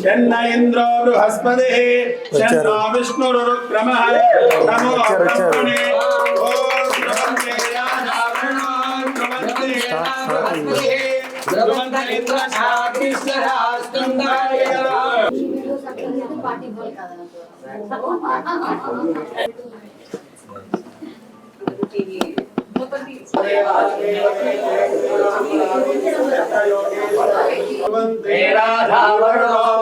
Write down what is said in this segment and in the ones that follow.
ಶನ್ನ ಇಂದ್ರೋ ಬೃಹಸ್ಪತಿ ಶನ್ನ ವಿಷ್ಣುರುಕ್ರಮಃ ನಮೋ ಬ್ರಹ್ಮಣೆ ಓಂ ಪ್ರಪಂಚೇ ರಾಜಾವರಣಾನ್ ಪ್ರಪಂಚೇ ರಾಜಾವರಣೇ ಪ್ರಪಂಚೇಂದ್ರ ಛಾತ್ರಿಶ್ವರ ಸ್ಕಂದಾಯ ಪಾರ್ಟಿ ಬೋಲ್ ಕಾದ राधा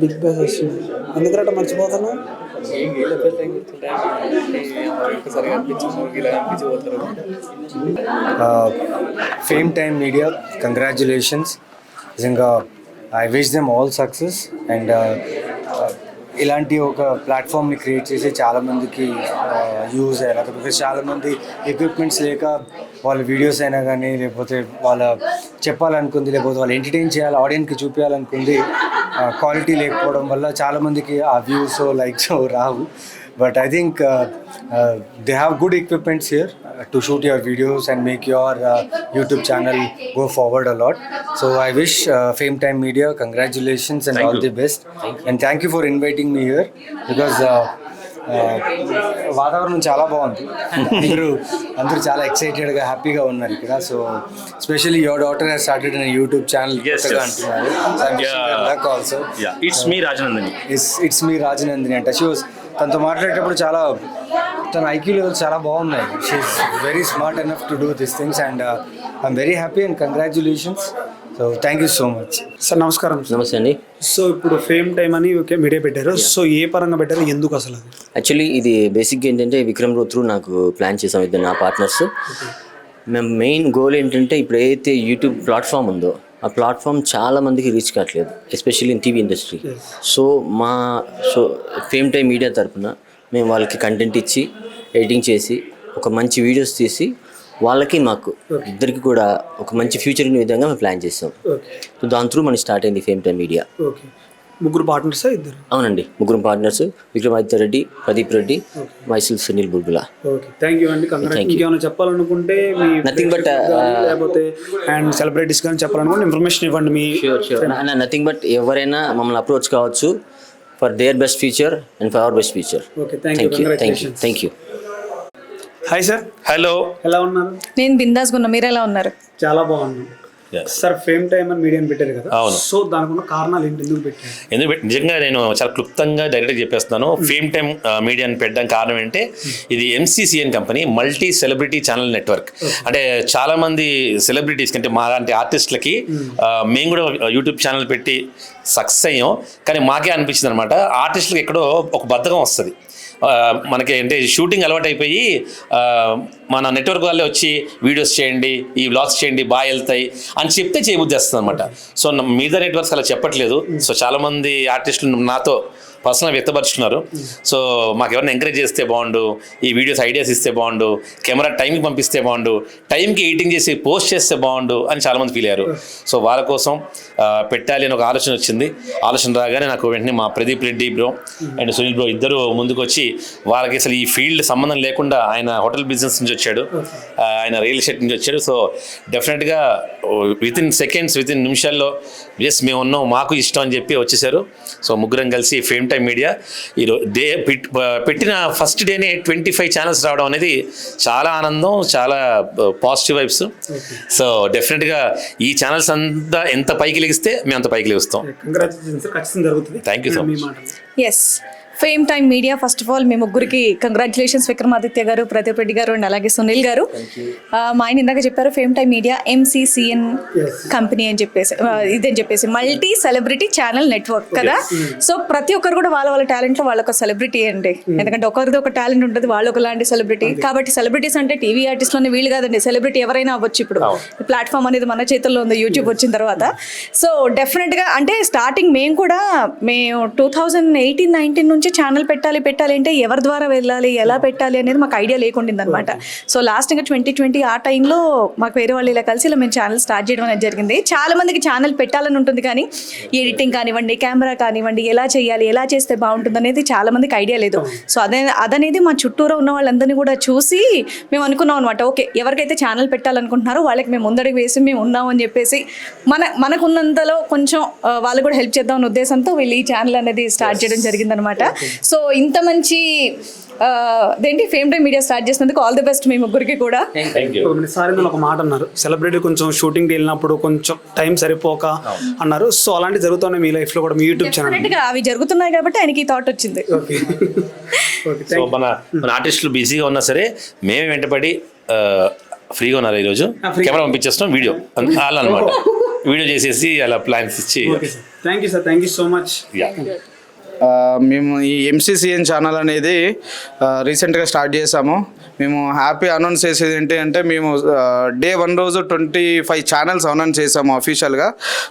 బిగ్ బాస్ వస్తుంది ఎందుకంటే మర్చిపోతున్నా ఫేమ్ టైమ్ మీడియా కంగ్రాచులేషన్స్ నిజంగా I wish them all success and ఇలాంటి ఒక ప్లాట్ఫామ్ని క్రియేట్ చేసి చాలామందికి యూజ్ అయ్యారు. బికాస్ చాలామంది ఎక్విప్మెంట్స్ లేక వాళ్ళ వీడియోస్ అయినా కానీ లేకపోతే వాళ్ళ చెప్పాలనుకుంది లేకపోతే వాళ్ళు ఎంటర్టైన్ చేయాలి ఆడియన్స్కి చూపించాలనుకుంది క్వాలిటీ లేకపోవడం వల్ల చాలామందికి ఆ views likes Rao. But I think they have good equipments here to shoot your videos and make your YouTube channel go forward a lot so I wish Fame Time Media congratulations and all the best and thank you for inviting me here because వాతావరణం చాలా బాగుంది. అందరూ అందరూ చాలా ఎక్సైటెడ్గా హ్యాపీగా ఉన్నారు ఇక్కడ. So specially your daughter has started in YouTube channel. అంటున్నారు also Yeah, it's me, Rajanandani. It's it's me Rajanandini అంట షీ వాస్ తనతో మాట్లాడేటప్పుడు చాలా తన ఐక్యూ లెవెల్స్ చాలా బాగున్నాయి. She's very smart enough to do this things and I'm very happy and congratulations so thank you so much sir నమస్కారం. నమస్తే అండి. సో ఇప్పుడు ఫేమ్ టైం అని ఓకే మీడియా పెట్టారు. సో ఏ పరంగా పెట్టారు ఎందుకు అసలు యాక్చువల్లీ ఇది బేసిక్గా ఏంటంటే విక్రమ్ రోత్రు నాకు ప్లాన్ చేసాం ఇద్దరు నా పార్ట్నర్స్ మేము మెయిన్ గోల్ ఏంటంటే ఇప్పుడు ఏదైతే యూట్యూబ్ ప్లాట్ఫామ్ ఉందో ఆ ప్లాట్ఫామ్ చాలా మందికి రీచ్ కావట్లేదు especially in TV industry so మా సో ఫేమ్ టైం మీడియా తరపున మేము వాళ్ళకి కంటెంట్ ఇచ్చి ఎడిటింగ్ చేసి ఒక మంచి వీడియోస్ తీసి వాళ్ళకి మాకు ఇద్దరికి కూడా ఒక మంచి ఫ్యూచర్ ఉన్న విధంగా మేము ప్లాన్ చేస్తాం. సో దాని త్రూ మనకి స్టార్ట్ అయింది ఫేమ్ టైం మీడియా ఓకే ముగ్గురు పార్ట్నర్సా ఇద్దరు? అవునండి ముగ్గురు partners Vikramaditya Reddy Pradeep Reddy myself Sunil Bulbula. Okay thank you అండి. ఇంకేమైనా చెప్పాలనుకుంటే మీ Nothing but, ప్రేక్షకులకు కానీ, uh, లేకపోతే అండ్ సెలబ్రిటీస్ కానీ చెప్పాలనుకుంటే ఇన్ఫర్మేషన్ ఇవ్వండి మీ నథింగ్ బట్ ఎవరైనా మమ్మల్ని అప్రోచ్ కావచ్చు for their best future and for our best future okay thank you thank you thank you hi sir hello ఎలా ఉన్నారు? నేను బిందాస్గా ఉన్నా మీరు ఎలా ఉన్నారు? చాలా బాగున్నాం. సార్ ఫేమ్ టైం అని మీడియా పెట్టారు కదా. అవును. సో దానికి ఉన్న కారణాలు ఏంటి? ఎందుకు పెట్టారు? ఎందుకు పెట్టి నిజంగా నేను చాలా క్లుప్తంగా డైరెక్ట్గా చెప్పేస్తున్నాను. ఫేమ్ టైమ్ మీడియాని పెట్టడానికి కారణం ఏంటంటే ఇది MCCN company multi celebrity channel network. అంటే చాలా మంది సెలబ్రిటీస్ అంటే మా లాంటి ఆర్టిస్టులకి ఆ, మేము కూడా యూట్యూబ్ ఛానల్ పెట్టి సక్సెస్ అయ్యాం. కానీ మాకే అనిపించింది అనమాట ఆర్టిస్టులకు ఎక్కడో ఒక బద్ధకం వస్తుంది. మనకి అంటే షూటింగ్ అలవాటు అయిపోయి మన నెట్వర్క్ వాళ్ళే వచ్చి వీడియోస్ చేయండి ఈ బ్లాగ్స్ చేయండి బాగా వెళ్తాయి అని చెప్తే చేయబుద్ధి వస్తుంది అనమాట సో మీద మిగతా నెట్వర్క్స్ అలా చెప్పట్లేదు. సో చాలామంది ఆర్టిస్టులు నాతో పర్సనల్ వ్యక్తపరుచుకున్నారు. సో మాకు ఎవరైనా ఎంకరేజ్ చేస్తే బాగుండు ఈ వీడియోస్ ఐడియాస్ ఇస్తే బాగుండు కెమెరా టైంకి పంపిస్తే బాగుండు టైంకి ఎడిటింగ్ చేసి పోస్ట్ చేస్తే బాగుండు అని చాలామంది ఫీల్ అయ్యారు. సో వాళ్ళ కోసం పెట్టాలి అని ఒక ఆలోచన వచ్చింది. ఆలోచన రాగానే నాకు వెంటనే మా Pradeep Reddy bro and Sunil bro ఇద్దరు ముందుకు వచ్చి వాళ్ళకి అసలు ఈ ఫీల్డ్ సంబంధం లేకుండా ఆయన హోటల్ బిజినెస్ నుంచి వచ్చాడు. ఆయన రియల్ ఎస్టేట్ నుంచి వచ్చాడు. సో డెఫినెట్గా within seconds within నిమిషాల్లో ఎస్ మేము ఉన్నాం మాకు ఇష్టం అని చెప్పి వచ్చేసారు. సో ముగ్గురం కలిసి ఫేమ్ టైమ్ మీడియా ఈరోజు డే పిట్- పెట్టిన ఫస్ట్ డేనే ట్వంటీ ఫైవ్ ఛానల్స్ రావడం అనేది చాలా ఆనందం చాలా పాజిటివ్ వైబ్స్ సో డెఫినెట్గా ఈ ఛానల్స్ అంతా ఎంత పైకి లెగిస్తే మేము అంత పైకి లెగుస్తాం. కంగ్రాచులేషన్ సార్ ఖచ్చితంగా జరుగుతుంది. Thank you so మీ much. మాటలు. Yes Fame Time Media first of all మీ ముగ్గురికి కంగ్రాచులేషన్స్ విక్రమాదిత్య గారు ప్రదీప్ రెడ్డి గారు అండ్ అలాగే సునీల్ గారు. మా ఆయన ఇందాక చెప్పారు Fame Time Media MCCN company అని చెప్పేసి ఇదని చెప్పేసి మల్టీ సెలబ్రిటీ ఛానల్ నెట్వర్క్ కదా? సో ప్రతి ఒక్కరు కూడా వాళ్ళ వాళ్ళ టాలెంట్లో వాళ్ళ ఒక సెలబ్రిటీ అండి ఎందుకంటే ఒకరిది ఒక టాలెంట్ ఉంటుంది వాళ్ళు ఒకలాంటి సెలబ్రిటీ కాబట్టి సెలబ్రిటీస్ అంటే టీవీ ఆర్టిస్ట్లోనే వీళ్ళు కాదండి సెలబ్రిటీ ఎవరైనా అవ్వచ్చు ఇప్పుడు. ప్లాట్ఫామ్ అనేది మన చేతుల్లో ఉంది యూట్యూబ్ వచ్చిన తర్వాత. సో డెఫినెట్గా అంటే స్టార్టింగ్ మేము కూడా మేము టూ థౌజండ్ ఎయిటీన్ నైన్టీన్ నుంచి నుంచి ఛానల్ పెట్టాలి పెట్టాలి అంటే ఎవరి ద్వారా వెళ్ళాలి ఎలా పెట్టాలి అనేది మాకు ఐడియా లేకుండింది అనమాట సో లాస్ట్ ఇంకా ట్వంటీ ట్వంటీ ఆ టైంలో మాకు వేరే వాళ్ళు ఇలా కలిసి ఇలా మేము ఛానల్ స్టార్ట్ చేయడం అనేది జరిగింది. చాలా మందికి ఛానల్ పెట్టాలని ఉంటుంది కానీ ఎడిటింగ్ కానివ్వండి కెమెరా కానివ్వండి ఎలా చేయాలి ఎలా చేస్తే బాగుంటుంది అనేది చాలా మందికి ఐడియా లేదు. సో అదే అదనేది మా చుట్టూరా ఉన్న వాళ్ళందరినీ కూడా చూసి మేము అనుకున్నాం అనమాట ఓకే ఎవరికైతే ఛానల్ పెట్టాలనుకుంటున్నారో వాళ్ళకి మేము ముందడుగు వేసి మేము ఉన్నాం అని చెప్పేసి మన మనకున్నంతలో కొంచెం వాళ్ళు కూడా హెల్ప్ చేద్దాం అనే ఉద్దేశంతో వీళ్ళు ఈ ఛానల్ అనేది స్టార్ట్ చేయడం జరిగిందనమాట. సో ఇంత మంచి అదేంటి ఫేమ్ టైమ్ మీడియా స్టార్ట్ చేసినందుకు ఆల్ ది బెస్ట్ మీ ముగ్గురికి కూడా. థ్యాంక్ యూ సార్ ఒక మాట అన్నారు. సెలబ్రిటీ కొంచెం షూటింగ్ వెళ్ళినప్పుడు కొంచెం టైం సరిపోక అన్నారు. సో అలాంటి జరుగుతున్నాయి మీ లైఫ్లో కూడా మీ యూట్యూబ్ ఛానల్ అవి జరుగుతున్నాయి కాబట్టి ఆయనకి ఈ థాట్ వచ్చింది. సో మన మన ఆర్టిస్టులు బిజీగా ఉన్నా సరే మేమే వెంటపడి ఫ్రీగా ఉన్నారు ఈరోజు. కెమెరా పంపించేస్తాం వీడియో అలా అనమాట వీడియో చేసేసి అలా ప్లాన్స్ ఇచ్చి. Okay sir thank you sir thank you so much yeah మేము ఈ ఎంసీసీఎన్ ఛానల్ అనేది రీసెంట్గా స్టార్ట్ చేసాము. మేము హ్యాపీ అనౌన్స్ చేసేది ఏంటి అంటే మేము డే వన్ రోజు ట్వంటీ ఫైవ్ ఛానల్స్ అనౌన్స్ చేసాము అఫీషియల్గా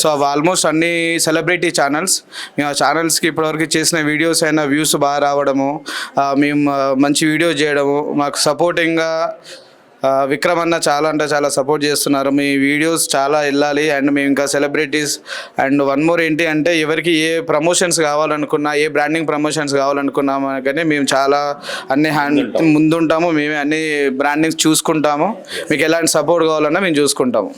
సో అవి ఆల్మోస్ట్ అన్ని సెలబ్రిటీ ఛానల్స్ మేము ఆ ఛానల్స్కి ఇప్పటివరకు చేసిన వీడియోస్ అయినా వ్యూస్ బాగా రావడము మేము మంచి వీడియో చేయడము మాకు సపోర్టింగ్గా విక్రమ్ అన్న చాలా అంటే చాలా సపోర్ట్ చేస్తున్నారు. మీ వీడియోస్ చాలా వెళ్ళాలి అండ్ మేము ఇంకా సెలబ్రిటీస్ అండ్ వన్ మోర్ ఏంటి అంటే ఎవరికి ఏ ప్రమోషన్స్ కావాలనుకున్నా ఏ బ్రాండింగ్ ప్రమోషన్స్ కావాలనుకున్నా కానీ మేము చాలా అన్ని హ్యాండ్ ముందుంటాము. మేమే అన్ని బ్రాండింగ్స్ చూసుకుంటాము. మీకు ఎలాంటి సపోర్ట్ కావాలన్నా మేము చూసుకుంటాము.